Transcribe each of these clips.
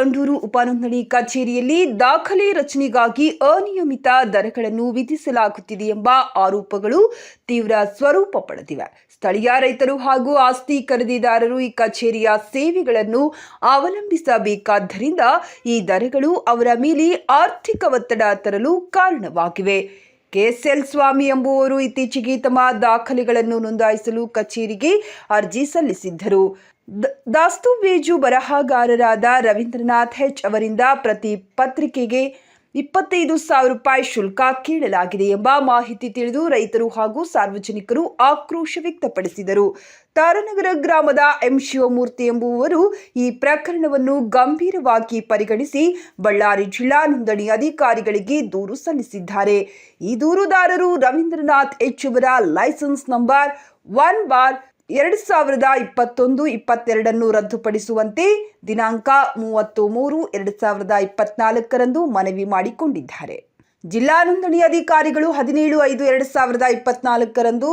ಸಂಡೂರು ಉಪನೋಂದಣಿ ಕಚೇರಿಯಲ್ಲಿ ದಾಖಲೆ ರಚನೆಗಾಗಿ ಅನಿಯಮಿತ ದರಗಳನ್ನು ವಿಧಿಸಲಾಗುತ್ತಿದೆ ಎಂಬ ಆರೋಪಗಳು ತೀವ್ರ ಸ್ವರೂಪ ಪಡೆದಿವೆ. ಸ್ಥಳೀಯ ರೈತರು ಹಾಗೂ ಆಸ್ತಿ ಖರೀದಿದಾರರು ಈ ಕಚೇರಿಯ ಸೇವೆಗಳನ್ನು ಅವಲಂಬಿಸಬೇಕಾದ್ದರಿಂದ ಈ ದರಗಳು ಅವರ ಮೇಲೆ ಆರ್ಥಿಕ ಒತ್ತಡ ತರಲು ಕಾರಣವಾಗಿವೆ. ಕೆಎಸ್ಎಲ್ ಸ್ವಾಮಿ ಎಂಬುವರು ಇತ್ತೀಚೆಗೆ ತಮ್ಮ ದಾಖಲೆಗಳನ್ನು ನೋಂದಾಯಿಸಲು ಕಚೇರಿಗೆ ಅರ್ಜಿ ಸಲ್ಲಿಸಿದ್ದರು. ದ- ದಾಸ್ತುವೇಜು ಬರಹಗಾರರಾದ ರವೀಂದ್ರನಾಥ್ ಹೆಚ್ ಅವರಿಂದ ಪ್ರತಿ ಪತ್ರಿಕೆಗೆ ಇಪ್ಪತ್ತೈದು ಸಾವಿರ ರೂಪಾಯಿ ಶುಲ್ಕ ಕೇಳಲಾಗಿದೆ ಎಂಬ ಮಾಹಿತಿ ತಿಳಿದು ರೈತರು ಹಾಗೂ ಸಾರ್ವಜನಿಕರು ಆಕ್ರೋಶ ವ್ಯಕ್ತಪಡಿಸಿದರು. ತಾರನಗರ ಗ್ರಾಮದ ಎಂ. ಶಿವಮೂರ್ತಿ ಎಂಬುವವರು ಈ ಪ್ರಕರಣವನ್ನು ಗಂಭೀರವಾಗಿ ಪರಿಗಣಿಸಿ ಬಳ್ಳಾರಿ ಜಿಲ್ಲಾ ನೋಂದಣಿ ಅಧಿಕಾರಿಗಳಿಗೆ ದೂರು ಸಲ್ಲಿಸಿದ್ದಾರೆ. ಈ ದೂರುದಾರರು Ravindranath H license number one bar ಎರಡು ಸಾವಿರದ ಇಪ್ಪತ್ತೊಂದು, ಇಪ್ಪತ್ತೆರಡನ್ನು ರದ್ದುಪಡಿಸುವಂತೆ ದಿನಾಂಕ ಮೂವತ್ತು ಮೂರು ಎರಡು ಸಾವಿರದ ಇಪ್ಪತ್ನಾಲ್ಕರಂದು ಮನವಿ ಮಾಡಿಕೊಂಡಿದ್ದಾರೆ. ಜಿಲ್ಲಾ ನೋಂದಣಿ ಅಧಿಕಾರಿಗಳು ಹದಿನೇಳು ಐದು, ಎರಡು ಸಾವಿರದ ಇಪ್ಪತ್ನಾಲ್ಕರಂದು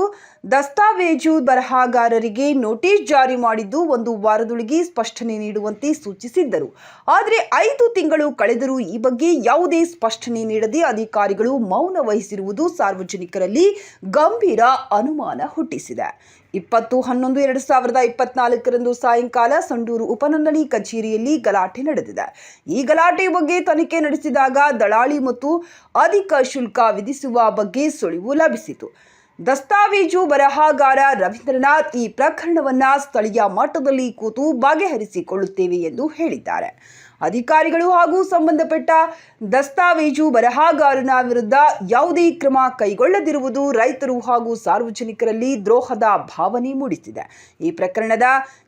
ದಸ್ತಾವೇಜು ಬರಹಗಾರರಿಗೆ ನೋಟಿಸ್ ಜಾರಿ ಮಾಡಿದ್ದು ಒಂದು ವಾರದೊಳಗೆ ಸ್ಪಷ್ಟನೆ ನೀಡುವಂತೆ ಸೂಚಿಸಿದ್ದರು. ಆದರೆ ಐದು ತಿಂಗಳು ಕಳೆದರೂ ಈ ಬಗ್ಗೆ ಯಾವುದೇ ಸ್ಪಷ್ಟನೆ ನೀಡದೆ ಅಧಿಕಾರಿಗಳು ಮೌನ ವಹಿಸಿರುವುದು ಸಾರ್ವಜನಿಕರಲ್ಲಿ ಗಂಭೀರ ಅನುಮಾನ ಹುಟ್ಟಿಸಿದೆ. ಇಪ್ಪತ್ತು, ಹನ್ನೊಂದು, ಎರಡು ಸಾವಿರದ ಇಪ್ಪತ್ನಾಲ್ಕರಂದು ಸಾಯಂಕಾಲ ಸಂಡೂರು ಉಪನೋಂದಣಿ ಕಚೇರಿಯಲ್ಲಿ ಗಲಾಟೆ ನಡೆದಿದೆ. ಈ ಗಲಾಟೆ ಬಗ್ಗೆ ತನಿಖೆ ನಡೆಸಿದಾಗ ದಳಾಳಿ ಮತ್ತು ಅಧಿಕ ಶುಲ್ಕ ವಿಧಿಸುವ ಬಗ್ಗೆ ಸುಳಿವು ಲಭಿಸಿತು. ದಸ್ತಾವೇಜು ಬರಹಗಾರ ರವೀಂದ್ರನಾಥ್ ಈ ಪ್ರಕರಣವನ್ನು ಸ್ಥಳೀಯ ಮಟ್ಟದಲ್ಲಿ ಕೂತು ಬಗೆಹರಿಸಿಕೊಳ್ಳುತ್ತೇವೆ ಎಂದು ಹೇಳಿದ್ದಾರೆ. ಅಧಿಕಾರಿಗಳು ಹಾಗೂ ಸಂಬಂಧಪಟ್ಟ ದಸ್ತಾವೇಜು ಬರಹಗಾರನ ವಿರುದ್ಧ ಯಾವುದೇ ಕ್ರಮ ಕೈಗೊಳ್ಳದಿರುವುದು ರೈತರು ಹಾಗೂ ಸಾರ್ವಜನಿಕರಲ್ಲಿ ದ್ರೋಹದ ಭಾವನೆ ಮೂಡಿಸಿದೆ. ಈ ಪ್ರಕರಣದ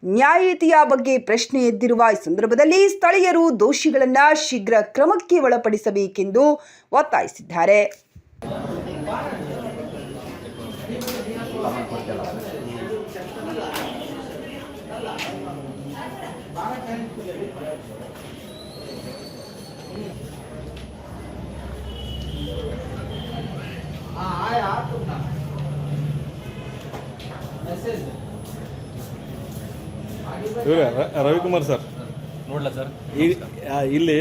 ನ್ಯಾಯತೆಯ ಬಗ್ಗೆ ಪ್ರಶ್ನೆ ಎದ್ದಿರುವ ಈ ಸಂದರ್ಭದಲ್ಲಿ ಸ್ಥಳೀಯರು ದೋಷಿಗಳನ್ನು ಶೀಘ್ರ ಕ್ರಮಕ್ಕೆ ಒಳಪಡಿಸಬೇಕೆಂದು ಒತ್ತಾಯಿಸಿದ್ದಾರೆ. ಇವರೇ ರವಿಕುಮಾರ್ ಸರ್. ನೋಡ್ಲಾ ಸರ್? ಇಲ್ಲಿ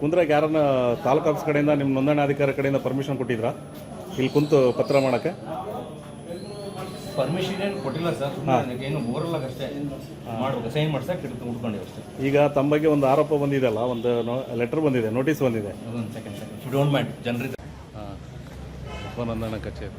ಕುಂದ್ರಾಗ ಯಾರನ್ನ ತಾಲೂಕು ಆಫೀಸ್ ಕಡೆಯಿಂದ ನಿಮ್ಮ ನೋಂದಣಾಧಿಕಾರಿ ಕಡೆಯಿಂದ ಪರ್ಮಿಷನ್ ಕೊಟ್ಟಿದ್ರಾ? ಇಲ್ಲಿ ಕುಂತು ಪತ್ರ ಮಾಡೋಕ್ಕೆ. ಪರ್ಮಿಷನ್ ಏನು ಕೊಟ್ಟಿಲ್ಲ ಸರ್ ಸುಮ್ಮನೆ ಏನು ಓರಲ್ಲ ಅಷ್ಟೇ. ಮಾಡ್ಬೇಕು ಸೈನ್ ಮಾಡ್ಸಕ್ಕೆ ಹಿಡಿದು ಉಟ್ಕೊಂಡಿವಿ ಅಷ್ಟೇ. ಈಗ ತಮ್ಮ ಬಗ್ಗೆ ಒಂದು ಆರೋಪ ಬಂದಿದೆಯಲ್ಲ ಒಂದು ಲೆಟರ್ ಬಂದಿದೆ ನೋಟಿಸ್ ಬಂದಿದೆ. ಒಂದು ಸೆಕೆಂಡ್ ಸೆಕೆಂಡ್ ಡೋಂಟ್ ಮೈಂಡ್ ಜನರಿಗೆ ಉಪನೋಂದಣ ಕಚೇರಿ.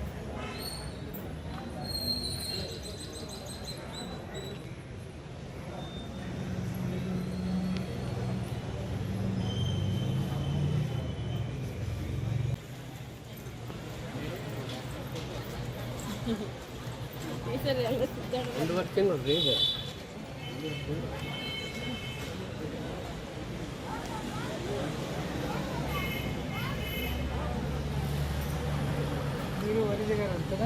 ಒಂದುವರೆ ತಿಂಗಳು ರೀ ಇದು ಅಂತಾರ